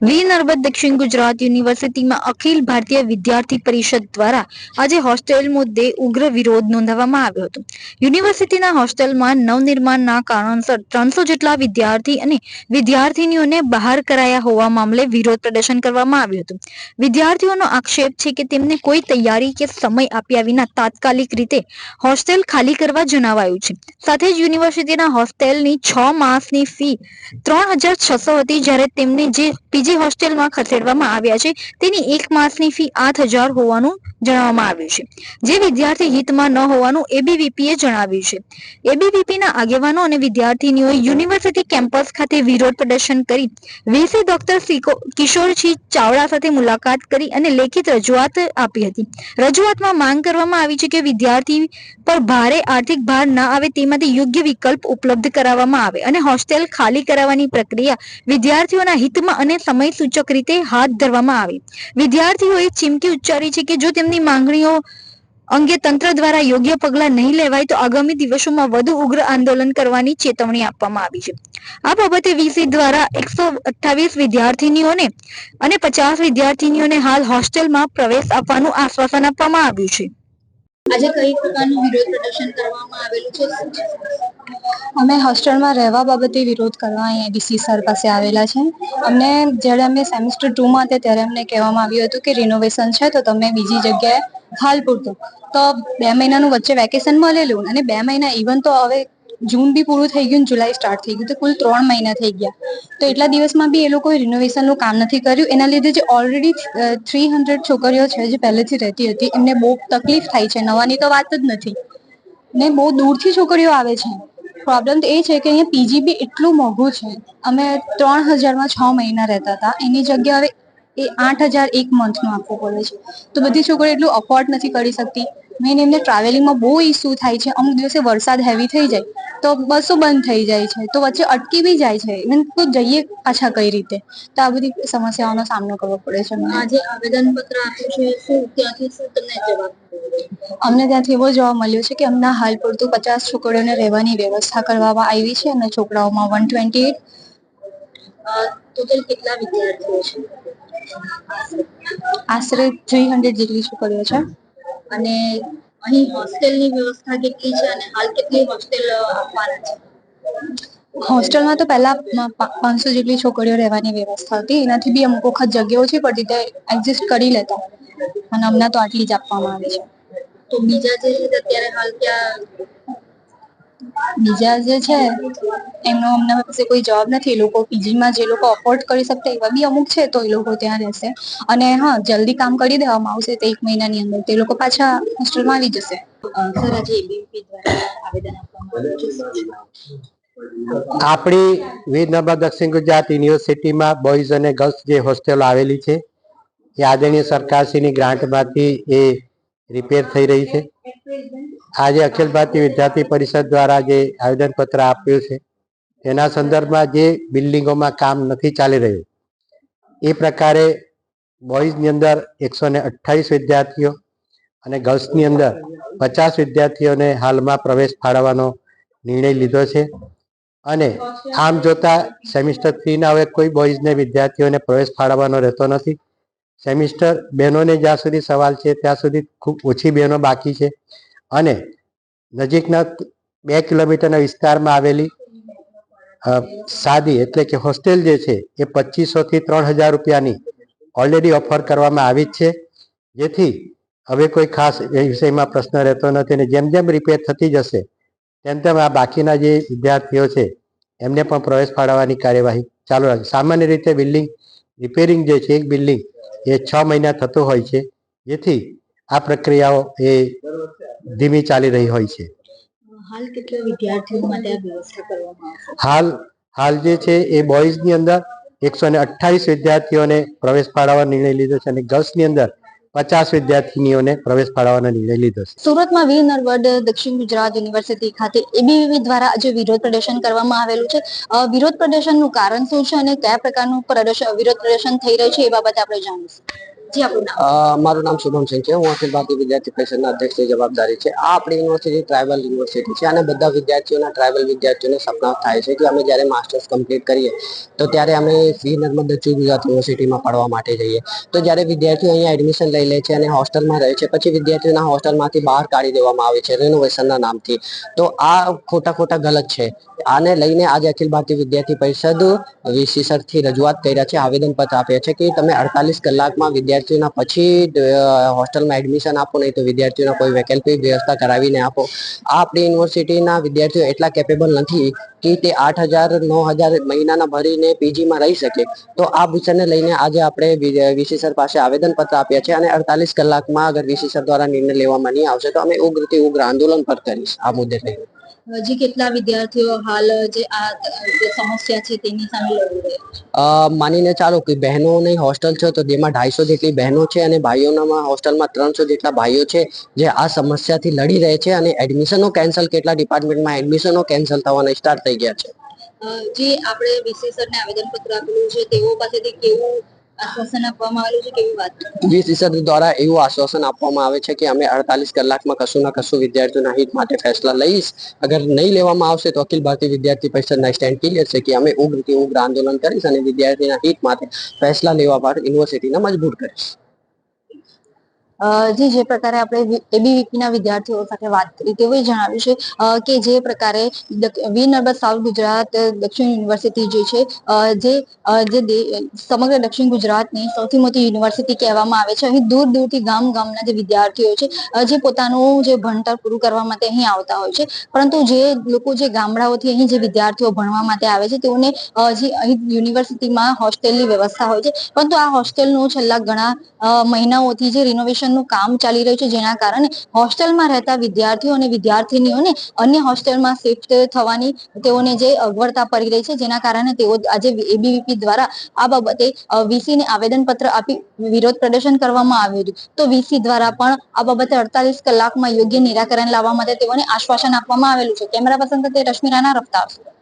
વીર નર્મદ દક્ષિણ ગુજરાત યુનિવર્સિટીમાં અખિલ ભારતીય વિદ્યાર્થી પરિષદ દ્વારા આજે હોસ્ટેલ મુદ્દે ઉગ્ર વિરોધ નોંધાવવામાં આવ્યો હતો. યુનિવર્સિટીના હોસ્ટેલમાં નવનિર્માણના કારણસર ત્રણસો જેટલા વિદ્યાર્થી અને વિદ્યાર્થીનીઓને બહાર કરાયા હોવા મામલે વિરોધ પ્રદર્શન કરવામાં આવ્યું હતું. વિદ્યાર્થીઓનો આક્ષેપ છે કે તેમને કોઈ તૈયારી કે સમય આપ્યા વિના તાત્કાલિક રીતે હોસ્ટેલ ખાલી કરવા જણાવાયું છે. સાથે જ યુનિવર્સિટીના હોસ્ટેલની છ માસની ફી ત્રણ હજાર છસો હતી જ્યારે તેમને જે પીજી હોસ્ટેલમાં ખસેડવામાં આવ્યા છે, તેની એક માસની ફી આઠ હોવાનું જણાવવામાં આવ્યું છે. જે વિદ્યાર્થી હિતમાં ન હોવાનું એબીવીપીએ જણાવ્યું છે. એબીવીપીના આગેવાનો અને વિદ્યાર્થીનીઓએ યુનિવર્સિટી કેમ્પસ ખાતે વિરોધ પ્રદર્શન કરી, વીસી ડોક્ટર કિશોરસિંહ ચાવડા સાથે મુલાકાત કરી અને લેખિત રજૂઆત આપી હતી. રજૂઆતમાં માંગ કરવામાં આવી છે કે વિદ્યાર્થી પર ભારે આર્થિક ભાર ના આવે તે માટે યોગ્ય વિકલ્પ ઉપલબ્ધ કરાવવામાં આવે અને હોસ્ટેલ ખાલી કરાવવાની પ્રક્રિયા વિદ્યાર્થીઓના હિતમાં અને સમય સૂચક રીતે હાથ ધરવામાં આવી. વિદ્યાર્થીઓએ ચીમકી ઉચ્ચારી છે કે જો તેમની માંગણીઓ અંગે તંત્ર દ્વારા યોગ્ય પગલાં નહીં લેવાય તો આગામી દિવસોમાં વધુ ઉગ્ર આંદોલન કરવાની ચેતવણી આપવામાં આવી છે. આ બાબતે વીસી દ્વારા એકસો અઠ્ઠાવીસ વિદ્યાર્થીનીઓને અને પચાસ વિદ્યાર્થીનીઓને હાલ હોસ્ટેલમાં પ્રવેશ આપવાનું આશ્વાસન આપવામાં આવ્યું છે. આજે કઈ પ્રકારનું વિરોધ પ્રદર્શન કરવામાં આવેલું છે? અમે હોસ્ટેલમાં રહેવા બાબતે વિરોધ કરવા અહીંયા ડીસી સર પાસે આવેલા છે. અમને જ્યારે અમે સેમિસ્ટર ટુમાં હતા ત્યારે અમને કહેવામાં આવ્યું હતું કે રિનોવેશન છે તો તમે બીજી જગ્યાએ હાલ પૂરતું. તો બે મહિનાનું વચ્ચે વેકેશન મળેલું અને બે મહિના ઇવન તો હવે જૂન બી પૂરું થઈ ગયું જુલાઈ સ્ટાર્ટ થઈ ગયું, તો કુલ ત્રણ મહિના થઈ ગયા. તો એટલા દિવસમાં બી એ લોકોએ રિનોવેશનનું કામ નથી કર્યું. એના લીધે જે ઓલરેડી થ્રી હંડ્રેડ છોકરીઓ છે જે પહેલેથી રહેતી હતી, એમને બહુ તકલીફ થાય છે. નવાની તો વાત જ નથી. ને બહુ દૂરથી છોકરીઓ આવે છે. પ્રોબ્લેમ તો એ છે કે અહીંયા પીજી બી એટલું મોંઘું છે. અમે ત્રણ હજારમાં છ મહિના રહેતા હતા. એની જગ્યાએ હવે એ આઠ હજાર એક મંથનું આપવું પડે છે. તો બધી છોકરીઓ એટલું અફોર્ડ નથી કરી શકતી. મેન એમને ટ્રાવેલિંગમાં બહુ ઇસ્યુ થાય છે. અમુક દિવસે વરસાદ હેવી થઈ જાય તો બસો બંધ થઈ જાય છે તો વચ્ચે અટકી બી જાય છે. ઇવન તો જઈએ પાછા કઈ રીતે? તો આ બધી સમસ્યાઓનો સામનો કરવો પડે છે. આજે આવેદન પત્ર આપ્યું છે શું ત્યાંથી શું તમને જવાબ અમને ત્યાંથી એવો જોવા મળ્યો છે કે અમને હાલ પૂરતું પચાસ છોકરીઓને રહેવાની વ્યવસ્થા કરવામાં આવી છે અને છોકરાઓમાં વન ટ્વેન્ટી એટ ટોટલ કેટલા વિદ્યાર્થીઓ છે? આશરે થ્રી હંડ્રેડ જેટલી છોકરીઓ છે. અને અહીં હોસ્ટેલની વ્યવસ્થા કેટલી છે અને હાલ કેટલી હોસ્ટેલ આપવાના છે? હોસ્ટેલમાં તો પહેલા પાંચસો જેટલી છોકરીઓ રહેવાની વ્યવસ્થા હતી. એનાથી બી અમુક વખત જગ્યાઓ છે પણ તે એડજસ્ટ કરી લેતા. અને હમણાં તો આટલી જ આપવામાં આવી છે. તો બીજા જે છે અત્યારે હાલ ક્યાં બીજા જે છે એમનો અમને પાસે કોઈ જવાબ નથી. એ લોકો પીજીમાં જે લોકો અફોર્ડ કરી શકતા એવા બી અમુક છે તો એ લોકો ત્યાં રહેશે. અને હા જલ્દી કામ કરી દેવામાં આવશે તો એક મહિનાની અંદર તે લોકો પાછા હોસ્ટેલમાં આવી જશે. સર આજે એબીપી દ્વારા આવેદન આપવામાં આવ્યું? આપણી વીર દક્ષિણ ગુજરાત યુનિવર્સિટીમાં બોયઝ અને ગર્લ્સ જે હોસ્ટેલ આવેલી છે એ આદરણીય સરકારશ્રીની ગ્રાન્ટમાંથી એ રિપેર થઈ રહી છે. આજે અખિલ ભારતીય વિદ્યાર્થી પરિષદ દ્વારા જે આવેદનપત્ર આપ્યું છે તેના સંદર્ભમાં જે બિલ્ડિંગોમાં કામ નથી ચાલી રહ્યું, એ પ્રકારે બોયઝની અંદર એકસો ને વિદ્યાર્થીઓ અને ગર્લ્સની અંદર પચાસ વિદ્યાર્થીઓને હાલમાં પ્રવેશ ફાળવવાનો નિર્ણય લીધો છે. અને આમ જોતા સેમિસ્ટર થ્રીના હવે કોઈ બોયઝને વિદ્યાર્થીઓને પ્રવેશ ફાળવવાનો રહેતો નથી. સેમિસ્ટર બહેનોને જ્યાં સુધી સવાલ છે, ત્યાં સુધી ખૂબ ઓછી બહેનો બાકી છે. અને નજીકના બે કિલોમીટરના વિસ્તારમાં આવેલી સાદી એટલે કે હોસ્ટેલ જે છે, એ પચીસોથી ત્રણ હજાર રૂપિયાની ઓલરેડી ઓફર કરવામાં આવી જ છે. જેથી હવે કોઈ ખાસ એ વિષયમાં પ્રશ્ન રહેતો નથી અને જેમ જેમ રિપેર થતી જશે, તેમ તેમ આ બાકીના જે વિદ્યાર્થીઓ છે, એમને પણ પ્રવેશ ફાળવવાની કાર્યવાહી ચાલુ રાખે. સામાન્ય રીતે બિલ્ડિંગ રિપેરિંગ જે છે, એક બિલ્ડિંગ એ છ મહિના થતું હોય છે. જેથી આ પ્રક્રિયાઓ એ ધીમી ચાલી રહી હોય છે. હાલ કેટલા વિદ્યાર્થીઓ માટે આ વ્યવસ્થા કરવામાં આવશે? હાલ હાલ જે છે એ બોયઝની અંદર એકસો ને અઠ્ઠાવીસ વિદ્યાર્થીઓને પ્રવેશ ફાળવવાનો નિર્ણય લીધો છે અને ગર્લ્સની અંદર પચાસ વિદ્યાર્થીનીઓને પ્રવેશ ફાળવવાનો નિર્ણય લીધો છે. સુરતમાં વીર નર્મદ દક્ષિણ ગુજરાત યુનિવર્સિટી ખાતે એબીવીપી દ્વારા આજે વિરોધ પ્રદર્શન કરવામાં આવેલું છે. વિરોધ પ્રદર્શનનું કારણ શું છે અને કયા પ્રકારનું વિરોધ પ્રદર્શન થઈ રહ્યું છે એ બાબતે આપણે જાણીશું. મારું નામ શુભમ સિંહ છે. હું અખિલ ભારતીય વિદ્યાર્થી પરિષદના અધ્યક્ષની જવાબદારી છે. આ આપણી યુનિવર્સિટી ટ્રાઇબલ યુનિવર્સિટી છે અને બધા વિદ્યાર્થીઓના ટ્રાઇબલ વિદ્યાર્થીઓને સપના થાય છે કે અમે જ્યારે માસ્ટર્સ કમ્પ્લીટ કરીએ, તો ત્યારે અમે શ્રી નર્મદ દક્ષિણ ગુજરાત યુનિવર્સિટીમાં પડવા માટે જઈએ. તો જ્યારે વિદ્યાર્થીઓ અહીંયા એડમિશન લઈ લે છે અને હોસ્ટેલમાં રહે છે, પછી વિદ્યાર્થીઓના હોસ્ટેલમાંથી બહાર કાઢી દેવામાં આવે છે રિનોવેશનના નામથી. તો આ ખોટા ખોટા ગલત છે. આને લઈને આજે અખિલ ભારતીય વિદ્યાર્થી પરિષદ વીસી સરથી રજૂઆત કર્યા છે, આવેદનપત્ર આપ્યા છે કે તમે અડતાલીસ કલાકમાં વિદ્યાર્થીઓના પછી હોસ્ટેલમાં એડમિશન આપો, નહીં તો વિદ્યાર્થીઓના કોઈ વૈકલ્પિક વ્યવસ્થા કરાવીને આપો. આ આપણી યુનિવર્સિટીના વિદ્યાર્થીઓ એટલા કેપેબલ નથી કે તે આઠ હજાર, નવ હજાર મહિનાના ભરીને પીજીમાં રહી શકે. તો આ વિષયને લઈને આજે આપણે વીસી સર પાસે આવેદનપત્ર આપ્યા છે અને અડતાલીસ કલાકમાં અગર વીસી સર દ્વારા નિર્ણય લેવામાં નહીં આવશે તો અમે ઉગ્રથી ઉગ્ર આંદોલન પર કરીશ આ મુદ્દે લઈને. હજી કેટલા વિદ્યાર્થીઓ હાલ જે આ જે સમસ્યા છે તેની સામે લડી રહ્યા છે? માનીને ચાલો કે બહેનોની હોસ્ટેલ છે તો તેમાં ઢાઈસો જેટલી બહેનો છે અને ભાઈઓના હોસ્ટેલમાં ત્રણસો જેટલા ભાઈઓ છે જે આ સમસ્યાથી લડી રહે છે અને એડમિશનો કેન્સલ કેટલા ડિપાર્ટમેન્ટમાં એડમિશનો કેન્સલ થવાના સ્ટાર્ટ થઈ ગયા છે. જે આપણે વીસી સરને આવેદનપત્ર આપેલું છે તેઓ પાસેથી કેવું આશ્વાસન આપવામાં આવેલું છે? કેવી વાત? વીસ સર દ્વારા એવું આશ્વાસન આપવામાં આવે છે કે અમે અડતાલીસ કલાકમાં કશું ના કશું વિદ્યાર્થીઓના હિત માટે ફેસલા લઈશ. અગર નહીં લેવામાં આવશે તો અખિલ ભારતીય વિદ્યાર્થી પરિષદના સ્ટેન્ડ ક્લિયર છે કે અમે ઉગ્રથી ઉગ્ર આંદોલન કરીશ અને વિદ્યાર્થીના હિત માટે ફેસલા લેવા માટે યુનિવર્સિટીને મજબૂર કરીશ. જી, જે પ્રકારે આપણે એબીવીપી ના વિદ્યાર્થીઓ સાથે વાત કરી તેઓએ જણાવ્યું છે કે જે પ્રકારે વી નર્મદ સાઉથ ગુજરાત દક્ષિણ યુનિવર્સિટી જે છે જે જે સમગ્ર દક્ષિણ ગુજરાતની સૌથી મોટી યુનિવર્સિટી કહેવામાં આવે છે. અહીં દૂર દૂરથી ગામ ગામના જે વિદ્યાર્થીઓ છે જે પોતાનું જે ભણતર પૂરું કરવા માટે અહીં આવતા હોય છે. પરંતુ જે લોકો જે ગામડાઓથી અહીં જે વિદ્યાર્થીઓ ભણવા માટે આવે છે, તેઓને જે અહીં યુનિવર્સિટીમાં હોસ્ટેલની વ્યવસ્થા હોય છે. પરંતુ આ હોસ્ટેલનું છેલ્લા ઘણા મહિનાઓથી જે રિનોવેશનનું કામ ચાલી રહ્યું છે, જેના કારણે હોસ્ટેલમાં રહેતા વિદ્યાર્થીઓ અને વિદ્યાર્થિનીઓને અન્ય હોસ્ટેલમાં શિફ્ટ થવાની તેઓને જે અગવડતા પડી રહી છે, જેના કારણે તેઓ આજે એબીવીપી દ્વારા આ બાબતે વીસી ને આવેદનપત્ર આપી વિરોધ પ્રદર્શન કરવામાં આવ્યું હતું. તો વીસી દ્વારા પણ આ બાબતે અડતાલીસ કલાકમાં યોગ્ય નિરાકરણ લાવવા માટે તેઓને આશ્વાસન આપવામાં આવેલું છે. કેમેરા પર્સન સાથે રશ્મિરાના સુરત